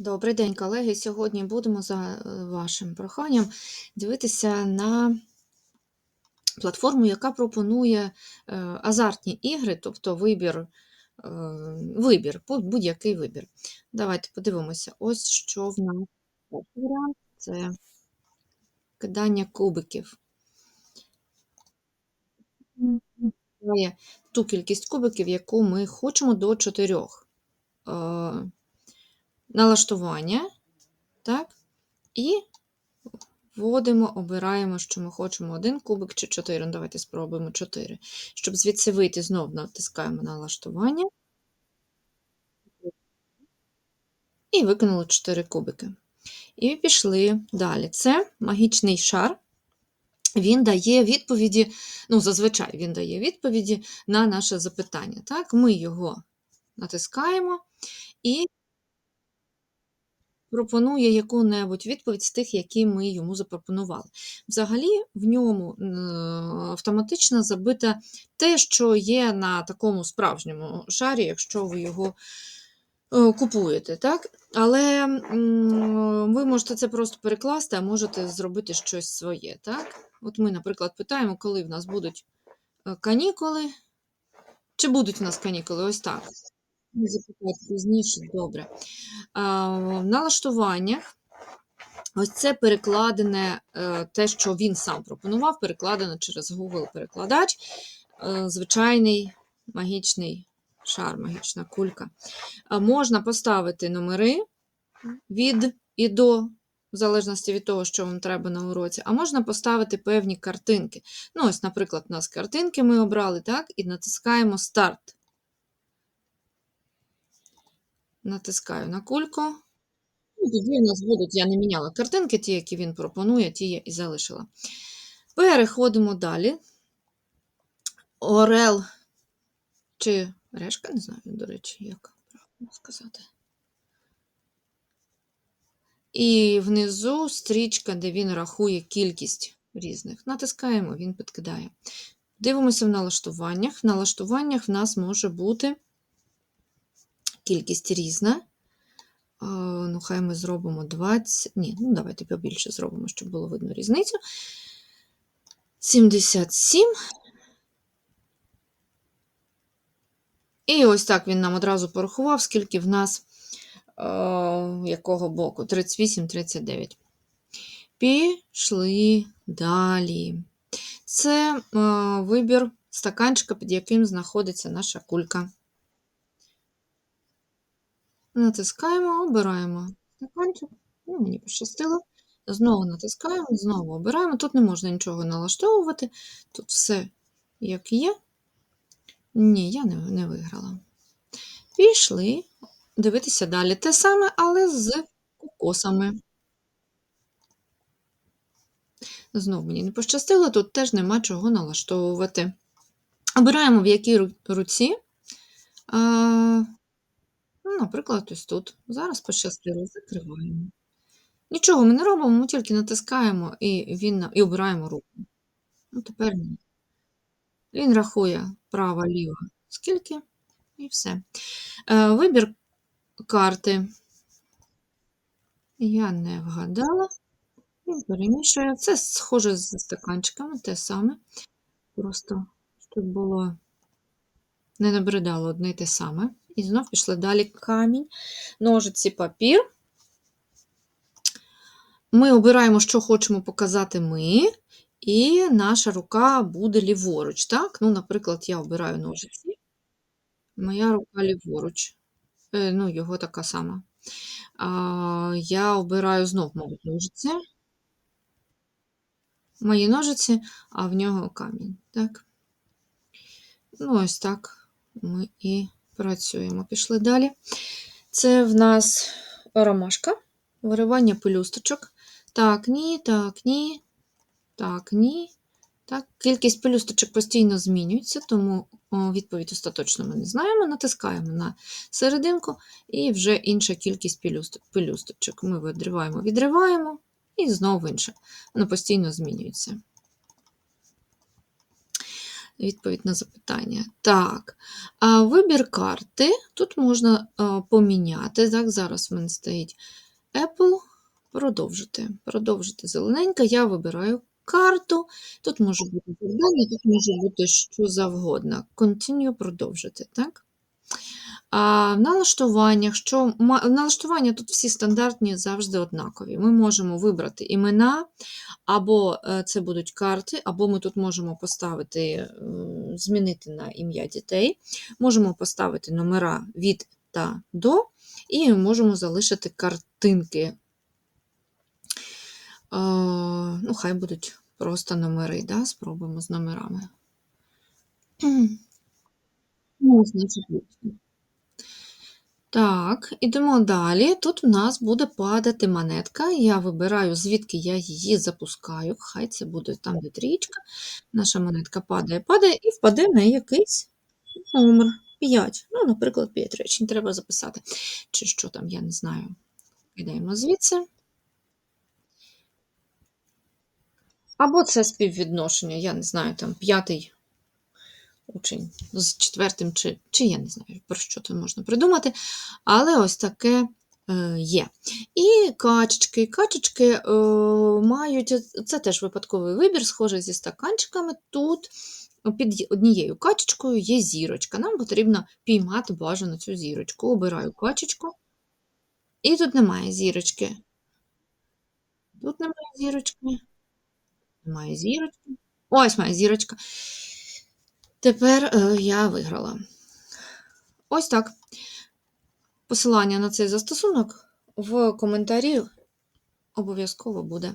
Добрий день, колеги. Сьогодні будемо за е, вашим проханням дивитися на платформу, яка пропонує е, азартні ігри, тобто вибір, е, вибір, будь- будь-який вибір. Давайте подивимося. Ось що в нас це кидання кубиків. Ту кількість кубиків, яку ми хочемо до чотирьох. Налаштування, так? І вводимо, обираємо, що ми хочемо один кубик чи чотири. Ну, давайте спробуємо чотири. Щоб звідси вийти, знов натискаємо налаштування. І викинули 4 кубики. І пішли далі. Це магічний шар. Він дає відповіді, ну, зазвичай він дає відповіді на наше запитання. Так? Ми його натискаємо і пропонує яку-небудь відповідь з тих, які ми йому запропонували. Взагалі, в ньому е, автоматично забите те, що є на такому справжньому шарі, якщо ви його е, купуєте. Так? Але ви можете це просто перекласти, а можете зробити щось своє. Так? От ми, наприклад, питаємо, коли в нас будуть е, канікули. Чи будуть в нас канікули? Ось так. Запитати пізніше, добре. В налаштуваннях ось це перекладене, е, те, що він сам пропонував, перекладено через Google-перекладач, е, звичайний магічний шар, магічна кулька. Можна поставити номери від і до, в залежності від того, що вам треба на уроці, а можна поставити певні картинки. Ну, ось, наприклад, у нас картинки ми обрали, так, і натискаємо старт. Натискаю на кульку. Ну, Тоді у нас будуть, я не міняла картинки, ті, які він пропонує, ті я і залишила. Переходимо далі. Орел чи решка, не знаю, до речі, як правильно сказати. І внизу стрічка, де він рахує кількість різних. Натискаємо, він підкидає. Дивимося в налаштуваннях. В налаштуваннях в нас може бути кількість різна. Ну, хай ми зробимо 20. Ні, ну давайте побільше зробимо, щоб було видно різницю. 77. І ось так він нам одразу порахував, скільки в нас е, якого боку? 38, 39. Пішли далі. Це е, вибір стаканчика, під яким знаходиться наша кулька. Натискаємо, обираємо стаканчик. Ну, мені пощастило. Знову натискаємо, знову обираємо. Тут не можна нічого налаштовувати. Тут все як є. Ні, я не, не виграла. Пішли дивитися далі. Те саме, але з кокосами. Знову мені не пощастило, тут теж нема чого налаштовувати. Обираємо, в якій руці. Наприклад, ось тут. Зараз пощастило, закриваємо. Нічого ми не робимо, ми тільки натискаємо і, він, і обираємо руку. Ну, тепер ні. Він рахує право, ліво, скільки, і все. Е, вибір карти. Я не вгадала. Він перемішує. Це схоже з стаканчиками, те саме. Просто щоб було не набридало одне й те саме. І знов пішли далі камінь, ножиці, папір. Ми обираємо, що хочемо показати ми, і наша рука буде ліворуч. Так? Ну, наприклад, я обираю ножиці. Моя рука ліворуч. Е, ну, його така сама. А, я обираю знов мабуть, ножиці. Мої ножиці, а в нього камінь. Так? Ну, ось так ми і працюємо. Пішли далі. Це в нас ромашка, виривання пелюсточок. Так, ні, так, ні, так, ні. Так, кількість пелюсточок постійно змінюється, тому відповідь остаточно ми не знаємо. Натискаємо на серединку і вже інша кількість пелюсточок. Ми відриваємо, відриваємо і знову інше. Воно постійно змінюється. Відповідь на запитання. Так, а вибір карти тут можна поміняти. Так, зараз в мене стоїть Apple. Продовжити. Продовжити зелененька. Я вибираю карту. Тут може бути завдання, тут може бути що завгодно. Continue продовжити, так? А в налаштуваннях, що налаштування тут всі стандартні завжди однакові. Ми можемо вибрати імена, або е, це будуть карти, або ми тут можемо поставити, е, змінити на ім'я дітей, можемо поставити номера від та до, і можемо залишити картинки. Е, Ну, хай будуть просто номери, да? спробуємо з номерами. Ну, значить. Так, ідемо далі. Тут в нас буде падати монетка. Я вибираю, звідки я її запускаю. Хай це буде там, де трічка. Наша монетка падає, падає і впаде на якийсь номер 5. Ну, наприклад, 5 речень треба записати. Чи що там, я не знаю. Кидаємо звідси. Або це співвідношення, я не знаю, там п'ятий учень з четвертим, чи, чи я не знаю, про що тут можна придумати. Але ось таке е, є. І качечки. Качечки е, мають, це теж випадковий вибір, схожий зі стаканчиками. Тут під однією качечкою є зірочка. Нам потрібно піймати бажану цю зірочку. Обираю качечку. І тут немає зірочки. Тут немає зірочки. Немає зірочки. Ось моя зірочка. Тепер е, я виграла. Ось так. Посилання на цей застосунок в коментарі обов'язково буде.